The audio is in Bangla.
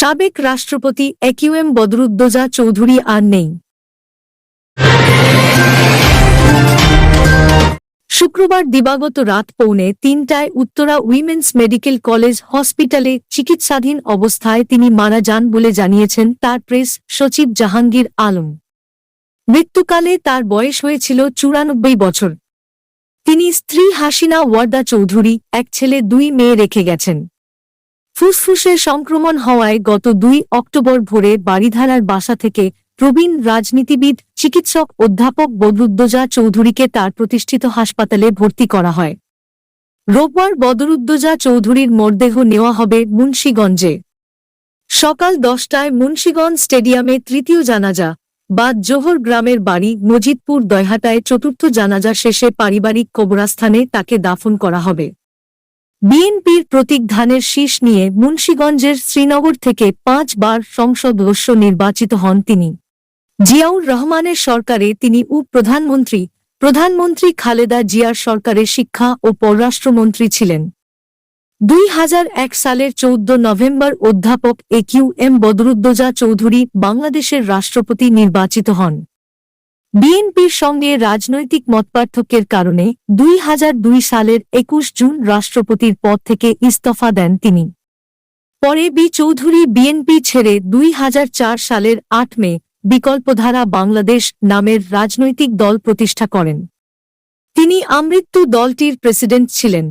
সাবেক রাষ্ট্রপতি একিউএম বদরুদ্দোজা চৌধুরী আর নেই। শুক্রবার দিবাগত রাত পৌনে তিনটায় উত্তরা উইমেন্স মেডিকেল কলেজ হসপিটালে চিকিৎসাধীন অবস্থায় তিনি মারা যান বলে জানিয়েছেন তার প্রেস সচিব জাহাঙ্গীর আলম। মৃত্যুকালে তার বয়স হয়েছিল চুরানব্বই বছর। তিনি স্ত্রী হাসিনা ওয়ার্দা চৌধুরী, এক ছেলে, দুই মেয়ে রেখে গেছেন। ফুসফুসে সংক্রমণ হওয়ায় গত দুই অক্টোবর ভোরে বাড়িধারার বাসা থেকে প্রবীণ রাজনীতিবিদ, চিকিৎসক অধ্যাপক বদরুদ্দোজা চৌধুরীকে তার প্রতিষ্ঠিত হাসপাতালে ভর্তি করা হয়। রোববার বদরুদ্দোজা চৌধুরীর মরদেহ নেওয়া হবে মুন্সীগঞ্জে। সকাল দশটায় মুন্সীগঞ্জ স্টেডিয়ামে তৃতীয় জানাজা, বাদ জোহর গ্রামের বাড়ি মজিদপুর দয়হাটায় চতুর্থ জানাজা শেষে পারিবারিক কবরাস্থানে তাকে দাফন করা হবে। বিএনপির প্রতীক ধানের শীষ নিয়ে মুন্সীগঞ্জের শ্রীনগর থেকে পাঁচবার সংসদ সদস্য নির্বাচিত হন তিনি। জিয়াউর রহমানের সরকারে তিনি উপ প্রধানমন্ত্রী প্রধানমন্ত্রী খালেদা জিয়ার সরকারের শিক্ষা ও পররাষ্ট্রমন্ত্রী ছিলেন। দুই হাজার এক সালের চৌদ্দ নভেম্বর অধ্যাপক A Q M Badruddoza Chowdhury বাংলাদেশের রাষ্ট্রপতি নির্বাচিত হন। বিএনপির সঙ্গে রাজনৈতিক মতপার্থক্যের কারণে দুই হাজার দুই সালের একুশ জুন রাষ্ট্রপতির পদ থেকে ইস্তফা দেন তিনি। পরে বি চৌধুরী বিএনপি ছেড়ে দুই হাজার চার সালের আট মে বিকল্পধারা বাংলাদেশ নামের রাজনৈতিক দল প্রতিষ্ঠা করেন। তিনি আমৃত্যু দলটির প্রেসিডেন্ট ছিলেন।